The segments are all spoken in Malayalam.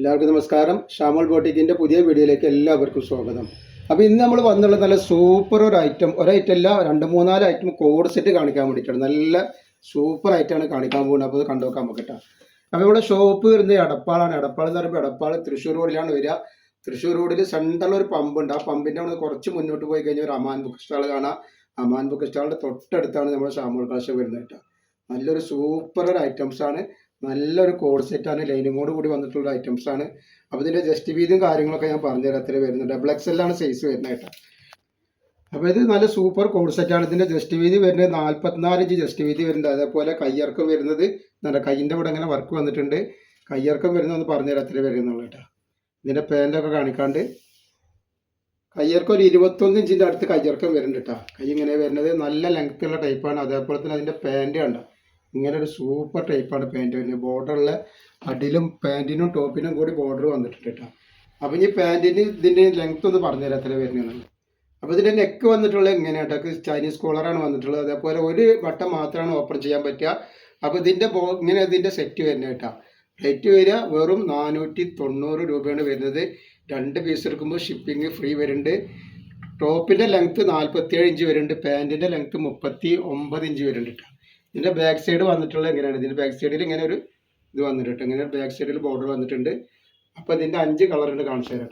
എല്ലാവർക്കും നമസ്കാരം. ഷാമോൾ ബോട്ടിക്കിന്റെ പുതിയ വീഡിയോയിലേക്ക് എല്ലാവർക്കും സ്വാഗതം. അപ്പോൾ ഇന്ന് നമ്മൾ വന്നുള്ള നല്ല സൂപ്പർ ഒരു ഐറ്റം ഒരൈറ്റം അല്ല രണ്ട് മൂന്നാൽ ഐറ്റം കോഡ് സെറ്റ് കാണിക്കാൻ വേണ്ടിയിട്ടാണ്. നല്ല സൂപ്പർ ഐറ്റമാണ് കാണിക്കാൻ പോകുന്നത് അപ്പോൾ കണ്ടു നോക്കാൻ നോക്കട്ടെ അപ്പോൾ ഇവിടെ ഷോപ്പ് വരുന്നത് എടപ്പാളാണ്. എടപ്പാൾ എന്ന് പറയുമ്പോൾ എടപ്പാൾ തൃശ്ശൂർ റോഡിലാണ് വരിക. തൃശ്ശൂർ റോഡിൽ സെൻട്രൽ ഒരു പമ്പുണ്ട് ആ പമ്പിന്റെ അവിടെ കുറച്ച് മുന്നോട്ട് പോയി കഴിഞ്ഞാൽ ഒരു അമാൻ ബുക്ക് സ്റ്റാൾ കാണാം. അമാൻ ബുക്ക് സ്റ്റാളിന്റെ തൊട്ടടുത്താണ് നമ്മുടെ ഷാമോൾ കളക്ഷൻ വരുന്നത് കേട്ടോ. നല്ലൊരു സൂപ്പർ ഒരു ഐറ്റംസ് ആണ്. നല്ലൊരു കോഡ് സെറ്റാണ് ലൈനിങ്ങോട് കൂടി വന്നിട്ടുള്ള ഐറ്റംസ് ആണ്. അപ്പോൾ ഇതിന്റെ ജസ്റ്റ് വീതിയും കാര്യങ്ങളൊക്കെ ഞാൻ പറഞ്ഞുതരാം അത്ര വരുന്നത് ഡബിൾ എക്സ് എല്ലാണ് സൈസ് വരുന്നത് കേട്ടോ. അപ്പോൾ ഇത് നല്ല സൂപ്പർ കോഡ് സെറ്റാണ് ഇതിന്റെ ജസ്റ്റ് വീതി വരുന്നത് നാൽപ്പത്തിനാല് ഇഞ്ച് ജസ്റ്റ് വീതി വരുന്നത് അതേപോലെ കയ്യിറക്കം വരുന്നത് നല്ല കയ്യിന്റെ ഇവിടെ ഇങ്ങനെ വർക്ക് വന്നിട്ടുണ്ട്. കയ്യിറക്കം വരുന്നത് ഒന്ന് പറഞ്ഞുതരാം അത്ര വരുന്നുള്ളൂ കേട്ടോ. ഇതിന്റെ പാന്റൊക്കെ കാണിക്കാണ്ട്. കയ്യിറക്കം ഒരു ഇരുപത്തൊന്ന് ഇഞ്ചിന്റെ അടുത്ത് കയ്യിറക്കം വരുന്നുണ്ട് കേട്ടോ. കൈ ഇങ്ങനെ വരുന്നത് നല്ല ലെങ്ത്തുള്ള ടൈപ്പാണ് അതേപോലെ തന്നെ അതിന്റെ പാന്റ് കണ്ടോ? ഇങ്ങനെ ഒരു സൂപ്പർ ടൈപ്പാണ് പാന്റ് വരുന്നത്. ബോർഡറിലെ അടിലും പാന്റിനും ടോപ്പിനും കൂടി ബോർഡർ വന്നിട്ടുണ്ട് കേട്ടോ. അപ്പം ഈ പാന്റിന് ഇതിന്റെ ലെങ്ത് ഒന്ന് പറഞ്ഞു തരാം എത്ര വരുന്നതാണ് അപ്പോൾ ഇതിന്റെ നെക്ക് വന്നിട്ടുള്ളത് എങ്ങനെയാണ് കേട്ടോ ചൈനീസ് കോളറാണ് വന്നിട്ടുള്ളത്. അതേപോലെ ഒരു വട്ടം മാത്രമാണ് ഓപ്പൺ ചെയ്യാൻ പറ്റുക. അപ്പോൾ ഇതിന്റെ ബോ ഇങ്ങനെ ഇതിന്റെ സെറ്റ് വരുന്നത് കേട്ടോ. റേറ്റ് വരിക വെറും നാനൂറ്റി തൊണ്ണൂറ് രൂപയാണ് വരുന്നത്. രണ്ട് പീസ് എടുക്കുമ്പോൾ ഷിപ്പിംഗ് ഫ്രീ വരുന്നുണ്ട്. ടോപ്പിന്റെ ലെങ്ത്ത് നാൽപ്പത്തിയേഴ് ഇഞ്ച് വരുന്നുണ്ട്. പാന്റിന്റെ ലെങ്ത്ത് മുപ്പത്തി ഒമ്പത് ഇഞ്ച് വരുന്നുണ്ട് ഇതിന്റെ ബാക്ക് സൈഡ് വന്നിട്ടുള്ളത് എങ്ങനെയാണ്? ഇതിന്റെ ബാക്ക് സൈഡിൽ ഇങ്ങനെ ഒരു ഇത് വന്നിട്ടുണ്ട് ഇങ്ങനെ ബാക്ക് സൈഡിൽ ബോർഡർ വന്നിട്ടുണ്ട്. അപ്പോൾ ഇതിന്റെ അഞ്ച് കളറുണ്ട് കാണിച്ചു തരാം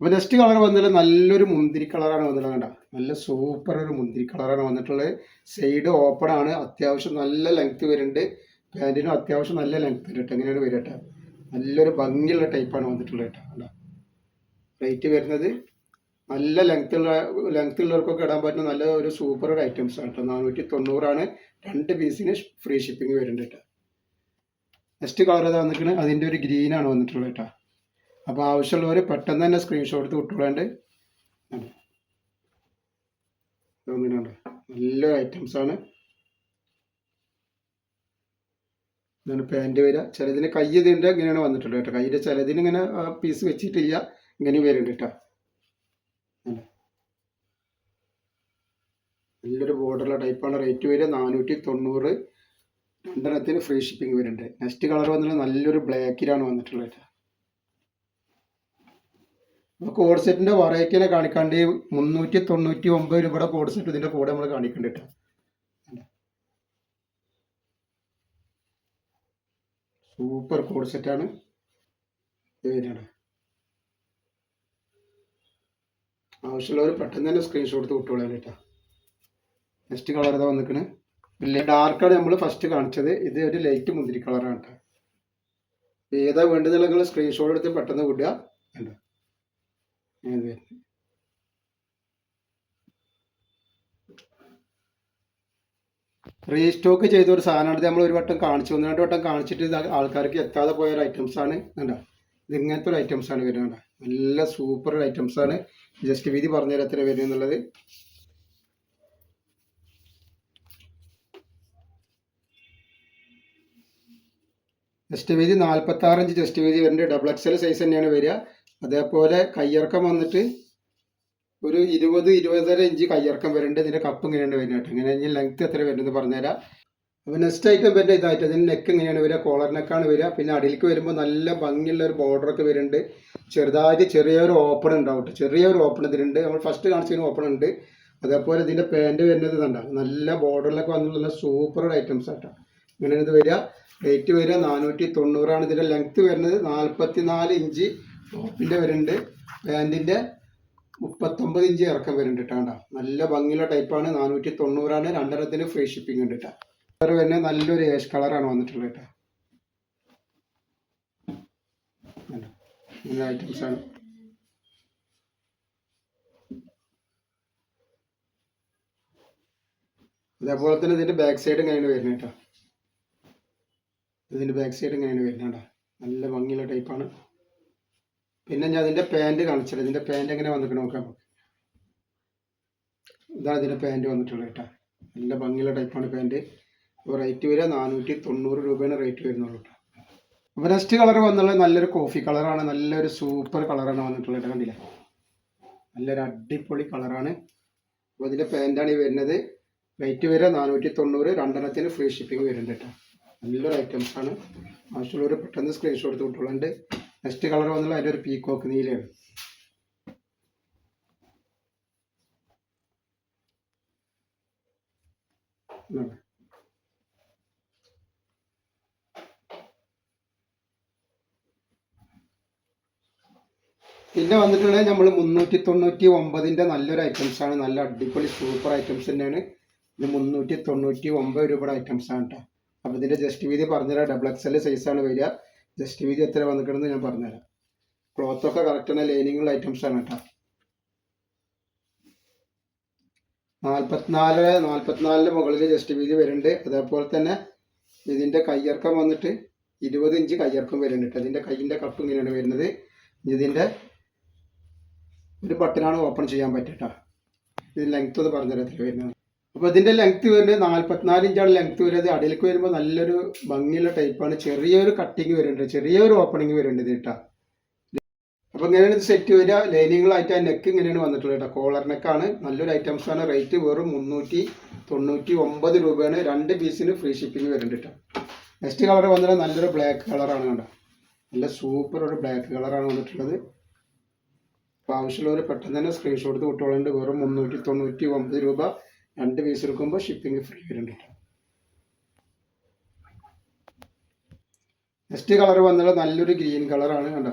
അപ്പോൾ നെക്സ്റ്റ് കളർ വന്നിട്ട് നല്ലൊരു മുന്തിരി കളറാണ് വന്നിട്ടുള്ളത് കണ്ട? നല്ല സൂപ്പർ ഒരു മുന്തിരി കളറാണ് വന്നിട്ടുള്ളത്. സൈഡ് ഓപ്പൺ ആണ്. അത്യാവശ്യം നല്ല ലെങ്ത് വരുന്നുണ്ട്. പാന്റിനും അത്യാവശ്യം നല്ല ലെങ്ത് വരും കേട്ടോ എങ്ങനെയാണ് വരും കേട്ടോ നല്ലൊരു ഭംഗിയുള്ള ടൈപ്പാണ് വന്നിട്ടുള്ളത് കേട്ടോ റേറ്റ് വരുന്നത് നല്ല ലെങ്ത്തുള്ള ലെങ്ത് ഉള്ളവർക്കൊക്കെ ഇടാൻ പറ്റുന്ന നല്ല ഒരു സൂപ്പർ ഒരു ഐറ്റംസ് ആണ് കേട്ടോ നാനൂറ്റി തൊണ്ണൂറാണ് രണ്ട് പീസിന് ഫ്രീ ഷിപ്പിംഗ് വരുന്നുണ്ട് കേട്ടോ നെക്സ്റ്റ് കളർ ഏതാ വന്നിട്ടുണ്ട് അതിന്റെ ഒരു ഗ്രീനാണ് വന്നിട്ടുള്ളത് കേട്ടോ അപ്പോൾ ആവശ്യമുള്ളവർ പെട്ടെന്ന് തന്നെ സ്ക്രീൻഷോട്ട് എടുത്ത് തോന്നുന്നുണ്ട് നല്ല ഐറ്റംസ് ആണ്. ഇതാണ് പാന്റ് വരിക. ചിലതിന് കൈ ഇതിന്റെ ഇങ്ങനെയാണ് വന്നിട്ടുള്ളത് കേട്ടോ കൈയുടെ ചിലതിന് ഇങ്ങനെ പീസ് വെച്ചിട്ടില്ല. ഇങ്ങനെ വരുന്നുണ്ട് കേട്ടോ നല്ലൊരു ബോർഡറുള്ള ടൈപ്പാണ് റേറ്റ് വരിക നാനൂറ്റി തൊണ്ണൂറ് രണ്ടെണ്ണത്തിന് ഫ്രീ ഷിപ്പിംഗ് വരുന്നുണ്ട്. നെക്സ്റ്റ് കളർ വന്നിട്ട് നല്ലൊരു ബ്ലാക്കിലാണ് വന്നിട്ടുള്ളത്. കോഡ് സെറ്റിന്റെ വെറൈറ്റിനെ കാണിക്കാണ്ട് മുന്നൂറ്റി തൊണ്ണൂറ്റി ഒമ്പത് രൂപയുടെ കോഡ് സെറ്റ് ഇതിന്റെ കൂടെ നമ്മൾ കാണിക്കുന്നുണ്ട് സൂപ്പർ കോഡ് സെറ്റാണ് വരുന്നത് ആവശ്യമുള്ളവർ പെട്ടെന്ന് തന്നെ സ്ക്രീൻഷോട്ട് വിട്ടോളാം കേട്ടോ. നെക്സ്റ്റ് കളർ ഇതാ വന്നിക്കണ്? വലിയ ഡാർക്കാണ് നമ്മൾ ഫസ്റ്റ് കാണിച്ചത്. ഇത് ഒരു ലൈറ്റ് മുന്തിരി കളറാണ് കേട്ടോ. ഏതാ വേണ്ടത് നിങ്ങൾ സ്ക്രീൻഷോട്ട് എടുത്ത് പെട്ടെന്ന് വിടുക. കണ്ടോ? റീസ്റ്റോക്ക് ചെയ്ത ഒരു സാധനമാണ് നമ്മൾ ഒരു വട്ടം കാണിച്ചു. ഒന്ന് രണ്ട് വട്ടം കാണിച്ചിട്ട് ഇത് ആൾക്കാർക്ക് എത്താതെ പോയ ഒരു ഐറ്റംസ് ആണ്. കണ്ടോ? ഇത് ഇങ്ങനത്തെ ഒരു ഐറ്റംസ് ആണ് വരുന്നത് നല്ല സൂപ്പർ ഐറ്റംസ് ആണ്. ജസ്റ്റ് വീതി പറഞ്ഞു തരാത്ര വരും ജസ്റ്റ് വീതി നാൽപ്പത്തി ആറ് ഇഞ്ച് ചെസ്റ്റ് വീതി വരുന്നുണ്ട് ഡബിൾ എക്സൽ സൈസ് തന്നെയാണ് വരിക. അതേപോലെ കയ്യിറക്കം വന്നിട്ട് ഒരു ഇരുപത് ഇരുപതര ഇഞ്ച് കയ്യിറക്കം വരുന്നുണ്ട് ഇതിന്റെ കപ്പ് ഇങ്ങനെയാണ് വരുന്നത് ഇങ്ങനെ ഇനി ലെങ്ത് എത്ര വരുന്നത് പറഞ്ഞുതരാം. അപ്പോൾ നെക്സ്റ്റ് ഐറ്റം വരുന്നത് ഇതായിട്ട് അതിന് നെക്ക് ഇങ്ങനെയാണ് വരിക. കോളർ നെക്കാണ് വരിക. പിന്നെ അടിയിലേക്ക് വരുമ്പോൾ നല്ല ഭംഗിയുള്ള ഒരു ബോർഡറൊക്കെ വരുന്നുണ്ട്. ചെറുതായിട്ട് ചെറിയൊരു ഓപ്പൺ ഉണ്ടാവും. ചെറിയൊരു ഓപ്പൺ ഇതിലുണ്ട്. നമ്മൾ ഫസ്റ്റ് കാണിച്ചതിന് ഓപ്പൺ ഉണ്ട്. അതേപോലെ ഇതിന്റെ പാന്റ് വരുന്നത് ഇതുണ്ട നല്ല ബോർഡറിലൊക്കെ വന്നിട്ടുള്ള സൂപ്പർ ഐറ്റംസ് ആട്ടോ ഇങ്ങനെ ഇത് വരിക. റേറ്റ് വരിക നാനൂറ്റി തൊണ്ണൂറാണ് ഇതിന്റെ ലെങ്ത് വരുന്നത് നാൽപ്പത്തി നാല് ഇഞ്ച് ടോപ്പിന്റെ വരുന്നുണ്ട്. പാന്റിന്റെ മുപ്പത്തൊമ്പത് ഇഞ്ച് ഇറക്കം വരുന്നുണ്ട് കേട്ടോ. നല്ല ഭംഗിയുള്ള ടൈപ്പാണ് നാനൂറ്റി തൊണ്ണൂറാണ് രണ്ടെണ്ണത്തിന് ഫ്രീ ഷിപ്പിംഗ് ഉണ്ട് കേട്ടോ കളർ വരുന്നത് നല്ലൊരു ഏഷ് കളറാണ് വന്നിട്ടുള്ളത് കേട്ടോ. നല്ല ഐറ്റംസ് ആണ്. അതേപോലെ തന്നെ ഇതിന്റെ ബാക്ക് സൈഡും കഴിഞ്ഞ് വരുന്നത് ഇതിന്റെ ബാക്ക് സൈഡ് ഇങ്ങനെയാണ് വരുന്നത് നല്ല ഭംഗിയുള്ള ടൈപ്പാണ് പിന്നെ ഞാൻ അതിന്റെ പാന്റ് കാണിച്ചത് ഇതിന്റെ പാന്റ് എങ്ങനെ വന്നിട്ട് നോക്കാം നമുക്ക്. ഇതാണ് ഇതിന്റെ പാന്റ് വന്നിട്ടുള്ളത് കേട്ടോ. നല്ല ഭംഗിയുള്ള ടൈപ്പാണ് പാന്റ് അപ്പോൾ റേറ്റ് വരിക നാനൂറ്റി തൊണ്ണൂറ് രൂപയാണ് റേറ്റ് വരുന്നുള്ളൂ കേട്ടോ. അപ്പോൾ നെക്സ്റ്റ് കളർ വന്നുള്ളത് നല്ലൊരു കോഫി കളറാണ് നല്ലൊരു സൂപ്പർ കളറാണ് വന്നിട്ടുള്ളത് കണ്ടില്ലേ? നല്ലൊരു അടിപൊളി കളറാണ് അപ്പോൾ ഇതിന്റെ പാന്റാണ് ഈ വരുന്നത്. റേറ്റ് വരിക നാനൂറ്റി തൊണ്ണൂറ് രണ്ടെണ്ണത്തിന് ഫ്രീ ഷിപ്പിംഗ് വരുന്നുണ്ട് കേട്ടോ. നല്ലൊരു ഐറ്റംസ് ആണ്. ആവശ്യമുള്ളവർ പെട്ടെന്ന് സ്ക്രീൻഷോട്ട് എടുത്ത് നെക്സ്റ്റ് കളർ വന്നുള്ള അതിന്റെ ഒരു പീക്കോക്ക് നീലയാണ്. പിന്നെ വന്നിട്ടുള്ളത് നമ്മൾ മുന്നൂറ്റി തൊണ്ണൂറ്റി ഒമ്പതിന്റെ നല്ലൊരു ഐറ്റംസ് ആണ്. നല്ല അടിപൊളി സൂപ്പർ ഐറ്റംസ് തന്നെയാണ്. ഇത് മുന്നൂറ്റി തൊണ്ണൂറ്റി ഒമ്പത് രൂപയുടെ ഐറ്റംസ് ആണ് കേട്ടോ അപ്പോൾ ഇതിന്റെ ജസ്റ്റ് വീതി പറഞ്ഞുതരാം. ഡബിൾ എക്സ് എൽ സൈസാണ് വരിക. ജസ്റ്റ് വീതി എത്ര വന്നിട്ടുണ്ടെന്ന് ഞാൻ പറഞ്ഞുതരാം. ക്ലോത്ത് ഒക്കെ കറക്റ്റ് തന്നെ ലൈനിങ്ങുള്ള ഐറ്റംസ് ആണ് കേട്ടോ. നാൽപ്പത്തിനാല് നാൽപ്പത്തിനാലിന് മുകളിൽ ജസ്റ്റ് വീതി വരുന്നുണ്ട്. അതേപോലെ തന്നെ ഇതിന്റെ കയ്യിറക്കം വന്നിട്ട് ഇരുപത് ഇഞ്ച് കയ്യിറക്കം വരുന്നുണ്ട് അതിന്റെ കയ്യിന്റെ കപ്പ് ഇങ്ങനെയാണ് വരുന്നത്. ഇതിന്റെ ഒരു ബട്ടനാണ് ഓപ്പൺ ചെയ്യാൻ പറ്റുക ഇത് ലെങ്ത് ഒന്ന് പറഞ്ഞുതരത്തില്ല വരുന്നത്. അപ്പോൾ ഇതിന്റെ ലെങ്ത് വരുന്നത് നാൽപ്പത്തിനാല് ഇഞ്ചാണ് ലെങ്ത് വരുന്നത് അടിയിലേക്ക് വരുമ്പോൾ നല്ലൊരു ഭംഗിയുള്ള ടൈപ്പാണ് ചെറിയൊരു കട്ടിങ് വരുന്നുണ്ട്. ചെറിയൊരു ഓപ്പണിങ് വരുന്നുണ്ട് ഇത് കേട്ടോ. അപ്പോൾ ഇങ്ങനെയാണ് ഇത് സെറ്റ് വരിക. ലൈനിങ്ങളായിട്ട് ആ നെക്ക് ഇങ്ങനെയാണ് വന്നിട്ടുള്ളത് കേട്ടോ. കോളർ നെക്കാണ് നല്ലൊരു ഐറ്റംസ് ആണ്. റേറ്റ് വെറും മുന്നൂറ്റി തൊണ്ണൂറ്റി ഒമ്പത് രൂപയാണ്. രണ്ട് പീസിന് ഫ്രീ ഷിപ്പിംഗ് വരുന്നുണ്ട് കേട്ടോ. നെക്സ്റ്റ് കളർ വന്നിട്ട് നല്ലൊരു ബ്ലാക്ക് കളറാണ് കണ്ടോ. നല്ല സൂപ്പർ ഒരു ബ്ലാക്ക് കളറാണ് വന്നിട്ടുള്ളത്. അപ്പോൾ ആവശ്യമുള്ളവർ പെട്ടെന്ന് തന്നെ സ്ക്രീൻഷോട്ട് വിട്ടോളുണ്ട് വെറും മുന്നൂറ്റി തൊണ്ണൂറ്റി ഒമ്പത് രൂപ. രണ്ട് പീസ് എടുക്കുമ്പോൾ ഷിപ്പിംഗ് ഫ്രീ വരുന്നുണ്ട് നെക്സ്റ്റ് കളർ വന്നത് നല്ലൊരു ഗ്രീൻ കളറാണ് കണ്ടോ?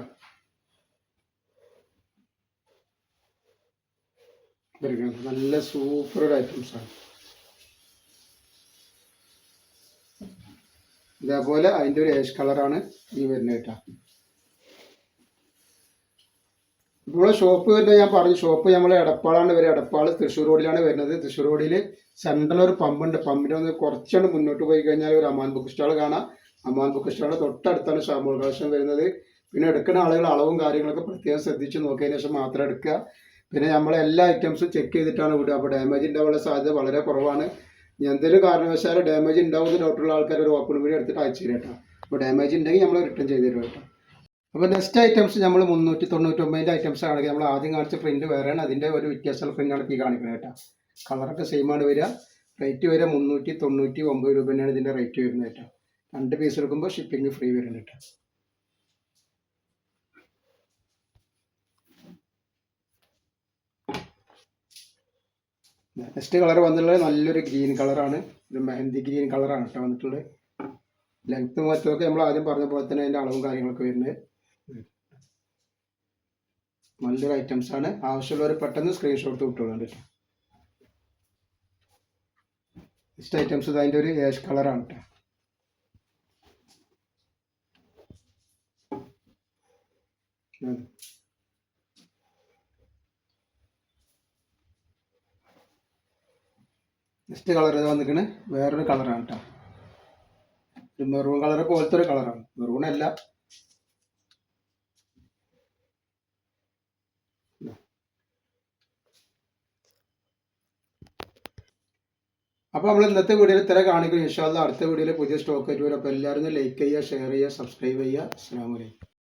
നല്ല സൂപ്പർ ഒരു ഐറ്റംസ് ആണ്. ഇതേപോലെ അതിന്റെ ഒരു ഏഷ് കളറാണ് ഈ വരുന്നത് കേട്ടോ ഇപ്പോൾ ഷോപ്പ് വരുന്നത് ഞാൻ പറഞ്ഞു ഷോപ്പ് നമ്മൾ എടപ്പാളാണ് വരെ എടപ്പാൾ തൃശ്ശൂർ റോഡിലാണ് വരുന്നത്. തൃശ്ശൂർ റോഡിൽ സെൻട്രൽ ഒരു പമ്പുണ്ട് പമ്പിന്റെ ഒന്ന് കുറച്ചാണ് മുന്നോട്ട് പോയി കഴിഞ്ഞാൽ ഒരു അമാൻ ബുക്ക് സ്റ്റാൾ കാണാം. അമാൻ ബുക്ക് സ്റ്റാൾ തൊട്ടടുത്താണ് ഷാമോൾ കളക്ഷൻ വരുന്നത്. പിന്നെ എടുക്കുന്ന ആളുകൾ അളവും കാര്യങ്ങളൊക്കെ പ്രത്യേകം ശ്രദ്ധിച്ച് നോക്കിയതിന് ശേഷം മാത്രം എടുക്കുക. പിന്നെ നമ്മൾ എല്ലാ ഐറ്റംസും ചെക്ക് ചെയ്തിട്ടാണ് വിടുക. അപ്പോൾ ഡാമേജ് ഉണ്ടാവാനുള്ള സാധ്യത വളരെ കുറവാണ്. എന്തെങ്കിലും കാരണവശാൽ ഡാമേജ് ഉണ്ടാവുന്ന ഡോക്ടറുള്ള ആൾക്കാർ ഒരു ഓപ്പൺ വീഡിയോ എടുത്തിട്ട് അയച്ചു തരാം കേട്ടോ. അപ്പോൾ ഡാമേജ് ഉണ്ടെങ്കിൽ നമ്മൾ റിട്ടേൺ ചെയ്ത് തരും കേട്ടോ. അപ്പോൾ നെക്സ്റ്റ് ഐറ്റംസ് നമ്മൾ മുന്നൂറ്റി തൊണ്ണൂറ്റൊമ്പതിന്റെ ഐറ്റംസ് ആണെങ്കിൽ നമ്മൾ ആദ്യം കാണിച്ച പ്രിന്റ് വേറെയാണ്. അതിന്റെ ഒരു വ്യത്യാസമുള്ള പ്രിന്റാണ് ഈ കാണിക്കുന്നത് കേട്ടോ. കളറൊക്കെ ആണ് വരിക. റേറ്റ് വരെ മുന്നൂറ്റി തൊണ്ണൂറ്റി ഒമ്പത് രൂപ തന്നെയാണ് ഇതിന്റെ റേറ്റ് വരുന്നത് കേട്ടോ. രണ്ട് പീസ് എടുക്കുമ്പോൾ ഷിപ്പിംഗ് ഫ്രീ വരുന്നുണ്ട് കേട്ടോ. നെക്സ്റ്റ് കളർ വന്നിട്ടുള്ളത് നല്ലൊരു ഗ്രീൻ കളറാണ് ഒരു മെഹന്തി ഗ്രീൻ കളറാണ് കേട്ടോ വന്നിട്ടുള്ളത്. ലെങ്ത്തും മറ്റൊക്കെ നമ്മൾ ആദ്യം പറഞ്ഞ പോലെ തന്നെ അതിന്റെ അളവും കാര്യങ്ങളൊക്കെ വരുന്നത്. നല്ലൊരു ഐറ്റംസ് ആണ്. ആവശ്യമുള്ളവർ പെട്ടെന്ന് സ്ക്രീൻഷോട്ട് വിട്ടോളാം കേട്ടോ. ഐറ്റംസ് അതിന്റെ ഒരു ഏഷ് കളറാണ് കേട്ടോ. നെക്സ്റ്റ് കളർ ഇത് വന്നിരിക്കുന്നത് വേറൊരു കളറാണ് കേട്ടോ. മെറൂൺ കളർ പോലത്തെ ഒരു കളറാണ് മെറൂൺ അല്ല. അപ്പോൾ നമ്മൾ ഇന്നത്തെ വീഡിയോയിൽ ഇത്ര കാണിക്കും ഇൻഷാല്ല അടുത്ത വീഡിയോയിൽ പുതിയ സ്റ്റോക്ക് ആയിട്ട് വരും. അപ്പോൾ എല്ലാവരും ലൈക്ക് ചെയ്യുക ഷെയർ ചെയ്യുക സബ്സ്ക്രൈബ് ചെയ്യുക. അസ്സാം വലൈക്കും